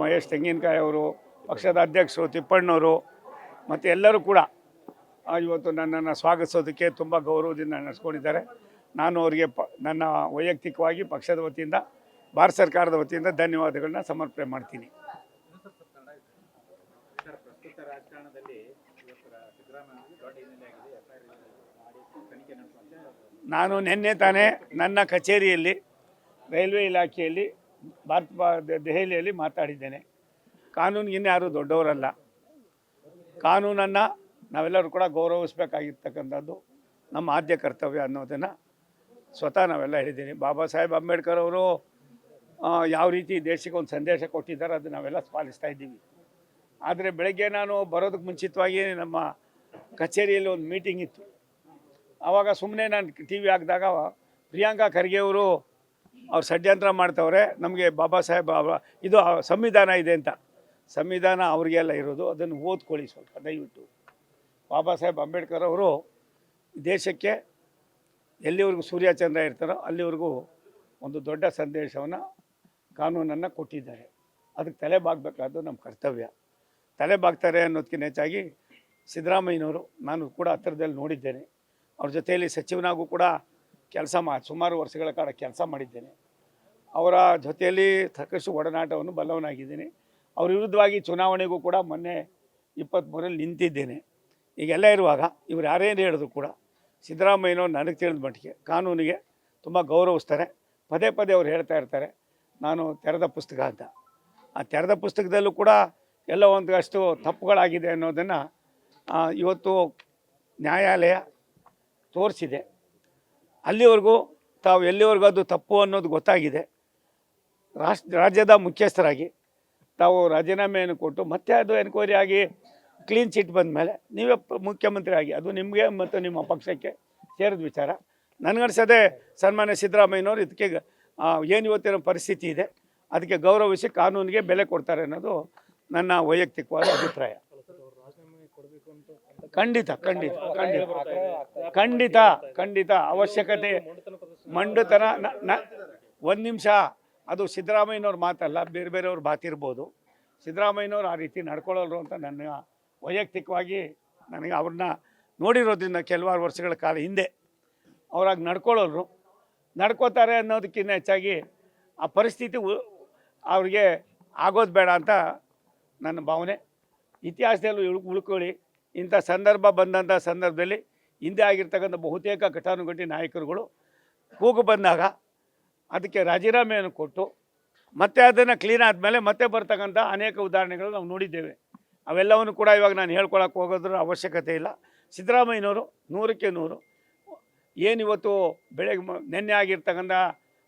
ಮಹೇಶ್ ತೆಂಗಿನಕಾಯಿ ಅವರು, ಪಕ್ಷದ ಅಧ್ಯಕ್ಷರು ತಿಪ್ಪಣ್ಣವರು, ಮತ್ತು ಎಲ್ಲರೂ ಕೂಡ ಇವತ್ತು ನನ್ನನ್ನು ಸ್ವಾಗತಿಸೋದಕ್ಕೆ ತುಂಬ ಗೌರವದಿಂದ ನಡೆಸ್ಕೊಂಡಿದ್ದಾರೆ. ನಾನು ಅವರಿಗೆ ಪ, ನನ್ನ ವೈಯಕ್ತಿಕವಾಗಿ ಪಕ್ಷದ ವತಿಯಿಂದ, ಭಾರತ ಸರ್ಕಾರದ ವತಿಯಿಂದ ಧನ್ಯವಾದಗಳನ್ನ ಸಮರ್ಪಣೆ ಮಾಡ್ತೀನಿ. ನಾನು ನಿನ್ನೆ ತಾನೇ ನನ್ನ ಕಚೇರಿಯಲ್ಲಿ, ರೈಲ್ವೆ ಇಲಾಖೆಯಲ್ಲಿ ಭಾರತ ದೆಹಲಿಯಲ್ಲಿ ಮಾತಾಡಿದ್ದೇನೆ. ಕಾನೂನಿಗಿನ್ನ ಯಾರು ದೊಡ್ಡವರಲ್ಲ. ಕಾನೂನನ್ನು ನಾವೆಲ್ಲರೂ ಕೂಡ ಗೌರವಿಸಬೇಕಾಗಿರ್ತಕ್ಕಂಥದ್ದು ನಮ್ಮ ಆದ್ಯ ಕರ್ತವ್ಯ ಅನ್ನೋದನ್ನು ಸ್ವತಃ ನಾವೆಲ್ಲ ಹೇಳಿದ್ದೀನಿ ಬಾಬಾ ಸಾಹೇಬ್ ಅಂಬೇಡ್ಕರ್ ಅವರು ಯಾವ ರೀತಿ ದೇಶಕ್ಕೆ ಒಂದು ಸಂದೇಶ ಕೊಟ್ಟಿದ್ದಾರೆ ಅದು ನಾವೆಲ್ಲ ಪಾಲಿಸ್ತಾ ಇದ್ದೀವಿ. ಆದರೆ ಬೆಳಗ್ಗೆ ನಾನು ಬರೋದಕ್ಕೆ ಮುಂಚಿತವಾಗಿ ನಮ್ಮ ಕಚೇರಿಯಲ್ಲಿ ಒಂದು ಮೀಟಿಂಗ್ ಇತ್ತು. ಆವಾಗ ಸುಮ್ಮನೆ ನಾನು ಟಿ ವಿ ಹಾಕಿದಾಗ ಪ್ರಿಯಾಂಕಾ ಖರ್ಗೆ ಅವರು ಅವ್ರು ಷಡ್ಯಂತ್ರ ಮಾಡ್ತವ್ರೆ, ನಮಗೆ ಬಾಬಾ ಸಾಹೇಬ್ ಇದು ಸಂವಿಧಾನ ಇದೆ ಅಂತ. ಸಂವಿಧಾನ ಅವ್ರಿಗೆಲ್ಲ ಇರೋದು, ಅದನ್ನು ಓದ್ಕೊಳ್ಳಿ ಸ್ವಲ್ಪ, ದಯವಿಟ್ಟು. ಬಾಬಾ ಸಾಹೇಬ್ ಅಂಬೇಡ್ಕರ್ ಅವರು ದೇಶಕ್ಕೆ ಎಲ್ಲಿವರೆಗೂ ಸೂರ್ಯಚಂದ್ರ ಇರ್ತಾರೋ ಅಲ್ಲಿವರೆಗೂ ಒಂದು ದೊಡ್ಡ ಸಂದೇಶವನ್ನು, ಕಾನೂನನ್ನು ಕೊಟ್ಟಿದ್ದಾರೆ. ಅದಕ್ಕೆ ತಲೆ ಬಾಗಬೇಕಾದ್ದು ನಮ್ಮ ಕರ್ತವ್ಯ. ತಲೆ ಬಾಗ್ತಾರೆ ಅನ್ನೋದಕ್ಕಿಂತ ಹೆಚ್ಚಾಗಿ ಸಿದ್ದರಾಮಯ್ಯನವರು, ನಾನು ಕೂಡ ಹತ್ತಿರದಲ್ಲಿ ನೋಡಿದ್ದೇನೆ. ಅವ್ರ ಜೊತೆಯಲ್ಲಿ ಸಚಿವನಾಗೂ ಕೂಡ ಕೆಲಸ ಮಾ, ಸುಮಾರು ವರ್ಷಗಳ ಕಾಲ ಕೆಲಸ ಮಾಡಿದ್ದೇನೆ. ಅವರ ಜೊತೆಯಲ್ಲಿ ಸಾಕಷ್ಟು ಒಡನಾಟವನ್ನು ಬಲ್ಲವನಾಗಿದ್ದೀನಿ. ಅವ್ರ ವಿರುದ್ಧವಾಗಿ ಚುನಾವಣೆಗೂ ಕೂಡ ಮೊನ್ನೆ ಇಪ್ಪತ್ತ್ಮೂರಲ್ಲಿ ನಿಂತಿದ್ದೇನೆ. ಈಗೆಲ್ಲ ಇರುವಾಗ ಇವ್ರು ಯಾರೇನು ಹೇಳಿದ್ರು ಕೂಡ ಸಿದ್ದರಾಮಯ್ಯನವ್ರು ನನಗೆ ತಿಳಿದ ಮಟ್ಟಿಗೆ ಕಾನೂನಿಗೆ ತುಂಬ ಗೌರವಿಸ್ತಾರೆ. ಪದೇ ಪದೇ ಅವ್ರು ಹೇಳ್ತಾ ಇರ್ತಾರೆ, ನಾನು ತೆರೆದ ಪುಸ್ತಕ ಅಂತ. ಆ ತೆರೆದ ಪುಸ್ತಕದಲ್ಲೂ ಕೂಡ ಎಲ್ಲ ಒಂದಷ್ಟು ತಪ್ಪುಗಳಾಗಿದೆ ಅನ್ನೋದನ್ನು ಇವತ್ತು ನ್ಯಾಯಾಲಯ ತೋರಿಸಿದೆ. ಅಲ್ಲಿವರೆಗೂ ತಾವು ಎಲ್ಲಿವರೆಗೂ ಅದು ತಪ್ಪು ಅನ್ನೋದು ಗೊತ್ತಾಗಿದೆ. ರಾಷ್ಟ್ರ ರಾಜ್ಯದ ಮುಖ್ಯಸ್ಥರಾಗಿ ತಾವು ರಾಜೀನಾಮೆಯನ್ನು ಕೊಟ್ಟು ಮತ್ತೆ ಅದು ಎನ್ಕ್ವೈರಿ ಆಗಿ ಕ್ಲೀನ್ ಚಿಟ್ ಬಂದ ಮೇಲೆ ನೀವೇ ಮುಖ್ಯಮಂತ್ರಿ ಆಗಿ, ಅದು ನಿಮಗೆ ಮತ್ತು ನಿಮ್ಮ ಪಕ್ಷಕ್ಕೆ ಸೇರಿದ ವಿಚಾರ. ನನಗನ್ಸದೆ ಸನ್ಮಾನ್ಯ ಸಿದ್ದರಾಮಯ್ಯನವರು ಇದಕ್ಕೆ ಏನು ಇವತ್ತಿನ ಪರಿಸ್ಥಿತಿ ಇದೆ, ಅದಕ್ಕೆ ಗೌರವಿಸಿ ಕಾನೂನಿಗೆ ಬೆಲೆ ಕೊಡ್ತಾರೆ ಅನ್ನೋದು ನನ್ನ ವೈಯಕ್ತಿಕವಾದ ಅಭಿಪ್ರಾಯ. ಖಂಡಿತ ಖಂಡಿತ ಖಂಡಿತ. ಖಂಡಿತ ಖಂಡಿತ. ಅವಶ್ಯಕತೆ ಮಂಡುತನ ಒಂದು ನಿಮಿಷ. ಅದು ಸಿದ್ದರಾಮಯ್ಯನವ್ರ ಮಾತಲ್ಲ ಬೇರೆ ಬೇರೆಯವ್ರ ಮಾತಿರ್ಬೋದು ಸಿದ್ದರಾಮಯ್ಯನವ್ರು ಆ ರೀತಿ ನಡ್ಕೊಳ್ಳೋರು ಅಂತ ನನ್ನ ವೈಯಕ್ತಿಕವಾಗಿ ನನಗೆ ಅವ್ರನ್ನ ನೋಡಿರೋದ್ರಿಂದ ಕೆಲವಾರು ವರ್ಷಗಳ ಕಾಲ ಹಿಂದೆ ಅವ್ರಾಗಿ ನಡ್ಕೊಳ್ಳೋರು ನಡ್ಕೋತಾರೆ ಅನ್ನೋದಕ್ಕಿಂತ ಹೆಚ್ಚಾಗಿ ಆ ಪರಿಸ್ಥಿತಿ ಅವ್ರಿಗೆ ಆಗೋದು ಬೇಡ ಅಂತ ನನ್ನ ಭಾವನೆ. ಇತಿಹಾಸದಲ್ಲಿ ಉಳ್ ಉಳ್ಕೊಳ್ಳಿ. ಇಂಥ ಸಂದರ್ಭ ಬಂದಂಥ ಸಂದರ್ಭದಲ್ಲಿ ಹಿಂದೆ ಆಗಿರ್ತಕ್ಕಂಥ ಬಹುತೇಕ ಘಟಾನುಘಟಿ ನಾಯಕರುಗಳು ಕೂಗು ಬಂದಾಗ ಅದಕ್ಕೆ ರಾಜೀನಾಮೆಯನ್ನು ಕೊಟ್ಟು ಮತ್ತೆ ಅದನ್ನು ಕ್ಲೀನ್ ಆದಮೇಲೆ ಮತ್ತೆ ಬರ್ತಕ್ಕಂಥ ಅನೇಕ ಉದಾಹರಣೆಗಳು ನಾವು ನೋಡಿದ್ದೇವೆ. ಅವೆಲ್ಲವನ್ನು ಕೂಡ ಇವಾಗ ನಾನು ಹೇಳ್ಕೊಳಕ್ಕೆ ಹೋಗೋದ್ರ ಅವಶ್ಯಕತೆ ಇಲ್ಲ. ಸಿದ್ದರಾಮಯ್ಯನವರು ನೂರಕ್ಕೆ ನೂರು. ಏನಿವತ್ತು ಬೆಳಗ್ಗೆ ನಿನ್ನೆ ಆಗಿರ್ತಕ್ಕಂಥ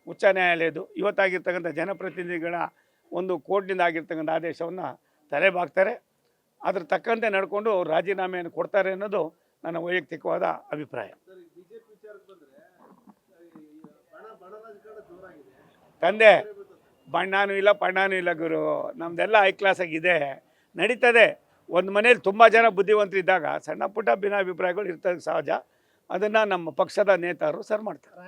ಉಚ್ಚ ನ್ಯಾಯಾಲಯದ್ದು, ಇವತ್ತಾಗಿರ್ತಕ್ಕಂಥ ಜನಪ್ರತಿನಿಧಿಗಳ ಒಂದು ಕೋರ್ಟ್ನಿಂದ ಆಗಿರ್ತಕ್ಕಂಥ ಆದೇಶವನ್ನು ತಲೆಬಾಗ್ತಾರೆ ಅದ್ರ ತಕ್ಕಂತೆ ನಡ್ಕೊಂಡು ಅವ್ರು ರಾಜೀನಾಮೆಯನ್ನು ಕೊಡ್ತಾರೆ ಅನ್ನೋದು ನನ್ನ ವೈಯಕ್ತಿಕವಾದ ಅಭಿಪ್ರಾಯ. ತಂದೆ, ಬಣ್ಣನೂ ಇಲ್ಲ, ಪಣ್ಣಾನೂ ಇಲ್ಲ ಗುರು. ನಮ್ದೆಲ್ಲ ಹೈ ಕ್ಲಾಸಾಗಿದೆ ನಡೀತದೆ. ಒಂದು ಮನೇಲಿ ತುಂಬ ಜನ ಬುದ್ಧಿವಂತರಿದ್ದಾಗ ಸಣ್ಣ ಪುಟ್ಟ ಭಿನ್ನಾಭಿಪ್ರಾಯಗಳು ಇರ್ತದೆ ಸಹಜ. ಅದನ್ನು ನಮ್ಮ ಪಕ್ಷದ ನೇತಾರರು ಸರ್ ಮಾಡ್ತಾರೆ.